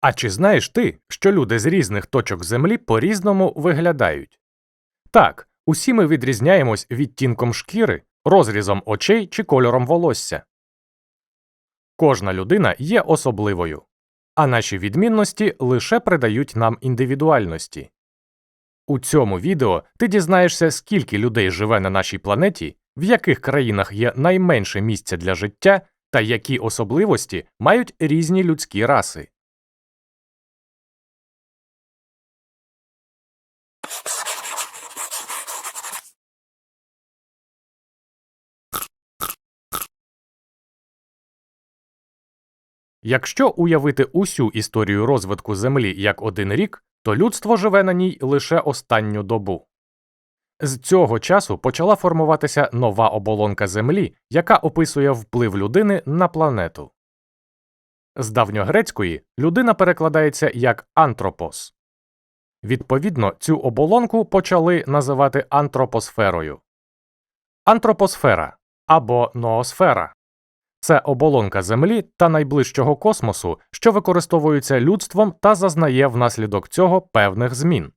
А чи знаєш ти, що люди з різних точок землі по-різному виглядають? Так, усі ми відрізняємось відтінком шкіри, розрізом очей чи кольором волосся. Кожна людина є особливою, а наші відмінності лише придають нам індивідуальності. У цьому відео ти дізнаєшся, скільки людей живе на нашій планеті, в яких країнах є найменше місця для життя та які особливості мають різні людські раси. Якщо уявити усю історію розвитку Землі як один рік, то людство живе на ній лише останню добу. З цього часу почала формуватися нова оболонка Землі, яка описує вплив людини на планету. З давньогрецької людина перекладається як антропос. Відповідно, цю оболонку почали називати антропосферою. Антропосфера або ноосфера це оболонка Землі та найближчого космосу, що використовується людством та зазнає внаслідок цього певних змін.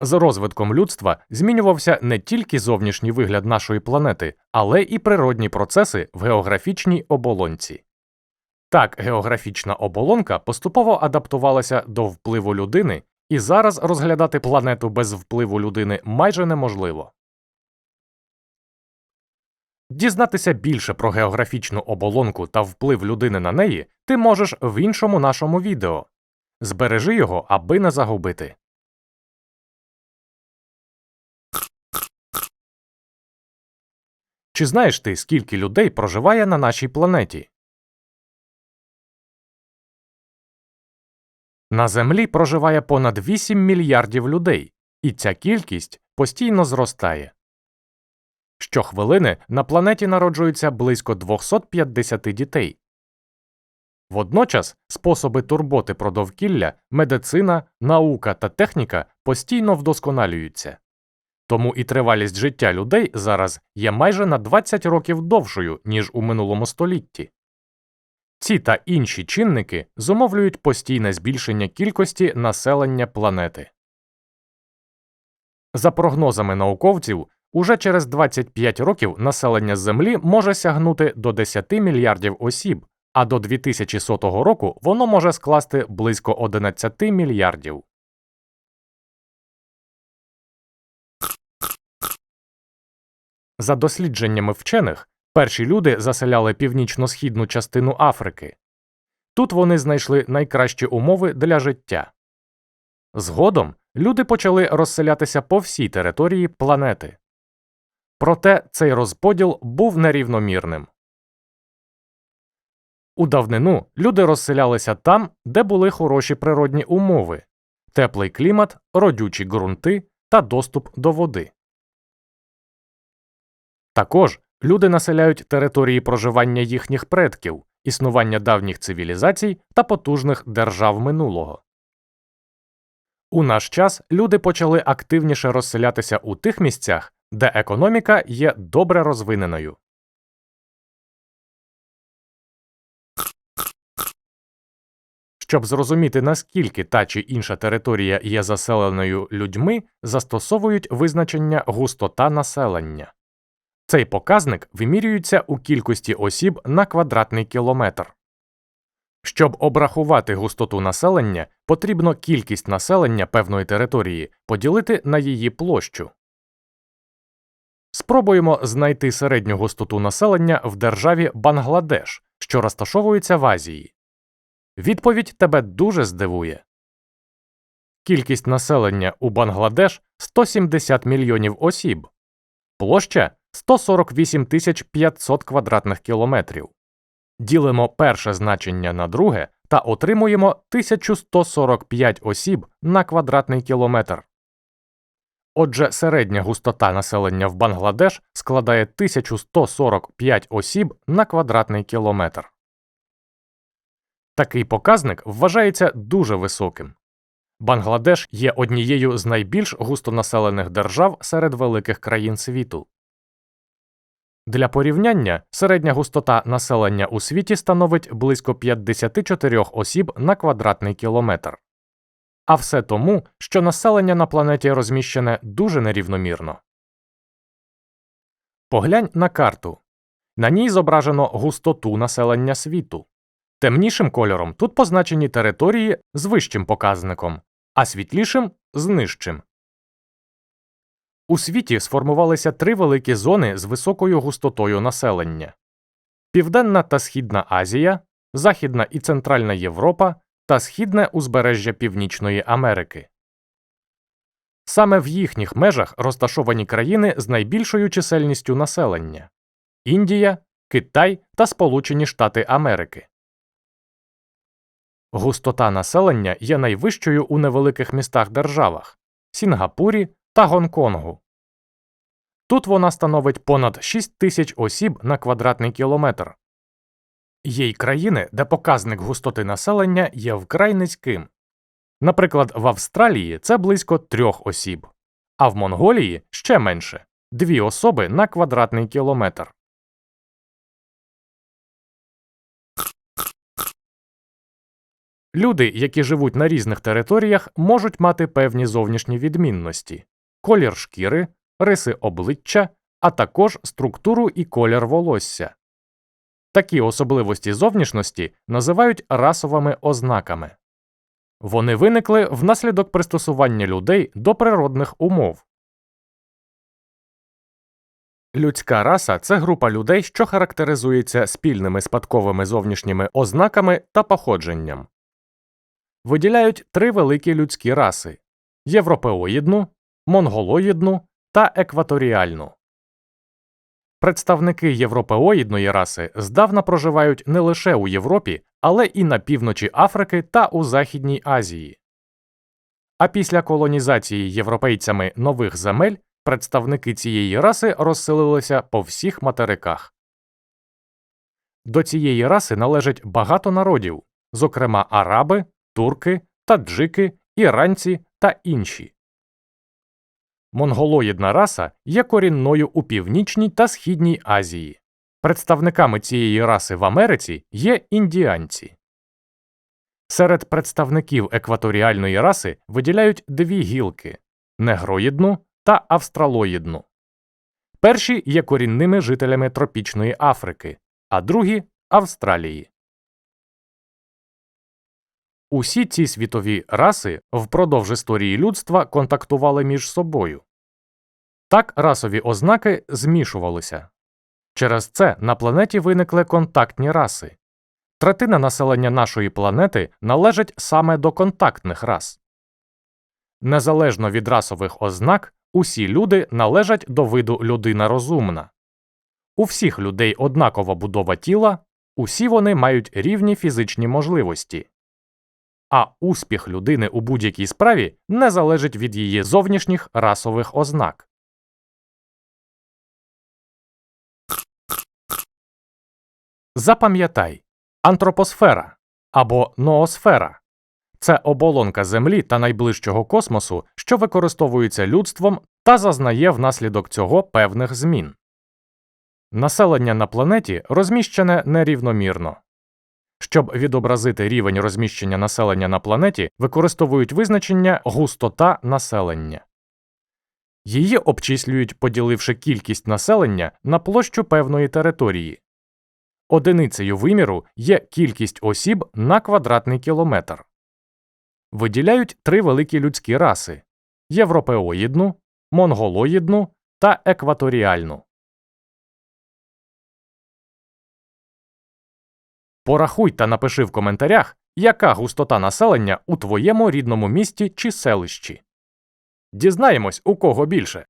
З розвитком людства змінювався не тільки зовнішній вигляд нашої планети, але і природні процеси в географічній оболонці. Так, географічна оболонка поступово адаптувалася до впливу людини, і зараз розглядати планету без впливу людини майже неможливо. Дізнатися більше про географічну оболонку та вплив людини на неї ти можеш в іншому нашому відео. Збережи його, аби не загубити. Чи знаєш ти, скільки людей проживає на нашій планеті? На Землі проживає понад 8 мільярдів людей, і ця кількість постійно зростає. Щохвилини на планеті народжується близько 250 дітей. Водночас способи турботи про довкілля, медицина, наука та техніка постійно вдосконалюються. Тому і тривалість життя людей зараз є майже на 20 років довшою, ніж у минулому столітті. Ці та інші чинники зумовлюють постійне збільшення кількості населення планети. За прогнозами науковців, уже через 25 років населення Землі може сягнути до 10 мільярдів осіб, а до 2100 року воно може скласти близько 11 мільярдів. За дослідженнями вчених, перші люди заселяли північно-східну частину Африки. Тут вони знайшли найкращі умови для життя. Згодом люди почали розселятися по всій території планети. Проте цей розподіл був нерівномірним. У давнину люди розселялися там, де були хороші природні умови теплий клімат, родючі ґрунти та доступ до води. Також люди населяють території проживання їхніх предків, існування давніх цивілізацій та потужних держав минулого. У наш час люди почали активніше розселятися у тих місцях, де економіка є добре розвиненою. Щоб зрозуміти, наскільки та чи інша територія є заселеною людьми, застосовують визначення густота населення. Цей показник вимірюється у кількості осіб на квадратний кілометр. Щоб обрахувати густоту населення, потрібно кількість населення певної території поділити на її площу. Спробуємо знайти середню густоту населення в державі Бангладеш, що розташовується в Азії. Відповідь тебе дуже здивує. Кількість населення у Бангладеш 170 мільйонів осіб, площа 148 500 квадратних кілометрів. Ділимо перше значення на друге та отримуємо 1145 осіб на квадратний кілометр. Отже, середня густота населення в Бангладеш складає 1145 осіб на квадратний кілометр. Такий показник вважається дуже високим. Бангладеш є однією з найбільш густонаселених держав серед великих країн світу. Для порівняння середня густота населення у світі становить близько 54 осіб на квадратний кілометр. А все тому, що населення на планеті розміщене дуже нерівномірно. Поглянь на карту. На ній зображено густоту населення світу. Темнішим кольором тут позначені території з вищим показником, а світлішим з нижчим. У світі сформувалися три великі зони з високою густотою населення Південна та Східна Азія, Західна і Центральна Європа та Східне узбережжя Північної Америки. Саме в їхніх межах розташовані країни з найбільшою чисельністю населення Індія, Китай та Сполучені Штати Америки. Густота населення є найвищою у невеликих містах державах Сінгапурі та Гонконгу. Тут вона становить понад 6 тисяч осіб на квадратний кілометр. Є й країни, де показник густоти населення є вкрай низьким. Наприклад, в Австралії це близько трьох осіб, а в Монголії ще менше дві особи на квадратний кілометр. Люди, які живуть на різних територіях, можуть мати певні зовнішні відмінності колір шкіри, риси обличчя, а також структуру і колір волосся. Такі особливості зовнішності називають расовими ознаками. Вони виникли внаслідок пристосування людей до природних умов. Людська раса це група людей, що характеризується спільними спадковими зовнішніми ознаками та походженням. Виділяють три великі людські раси європеоїдну, монголоїдну та екваторіальну. Представники європеоїдної раси здавна проживають не лише у Європі, але і на півночі Африки та у Західній Азії. А після колонізації європейцями нових земель представники цієї раси розселилися по всіх материках. До цієї раси належить багато народів, зокрема араби, турки, таджики, іранці та інші. Монголоїдна раса є корінною у Північній та Східній Азії. Представниками цієї раси в Америці є індіанці. Серед представників екваторіальної раси виділяють дві гілки негроїдну та австралоїдну. Перші є корінними жителями тропічної Африки, а другі Австралії. Усі ці світові раси впродовж історії людства контактували між собою. Так расові ознаки змішувалися. Через це на планеті виникли контактні раси. Третина населення нашої планети належить саме до контактних рас. Незалежно від расових ознак, усі люди належать до виду людина розумна. У всіх людей однакова будова тіла, усі вони мають рівні фізичні можливості. А успіх людини у будь-якій справі не залежить від її зовнішніх расових ознак. Запам'ятай антропосфера або ноосфера це оболонка Землі та найближчого космосу, що використовується людством та зазнає внаслідок цього певних змін. Населення на планеті розміщене нерівномірно. Щоб відобразити рівень розміщення населення на планеті, використовують визначення густота населення. Її обчислюють, поділивши кількість населення на площу певної території. Одиницею виміру є кількість осіб на квадратний кілометр. Виділяють три великі людські раси європеоїдну, монголоїдну та екваторіальну. Порахуй та напиши в коментарях, яка густота населення у твоєму рідному місті чи селищі. Дізнаємось, у кого більше.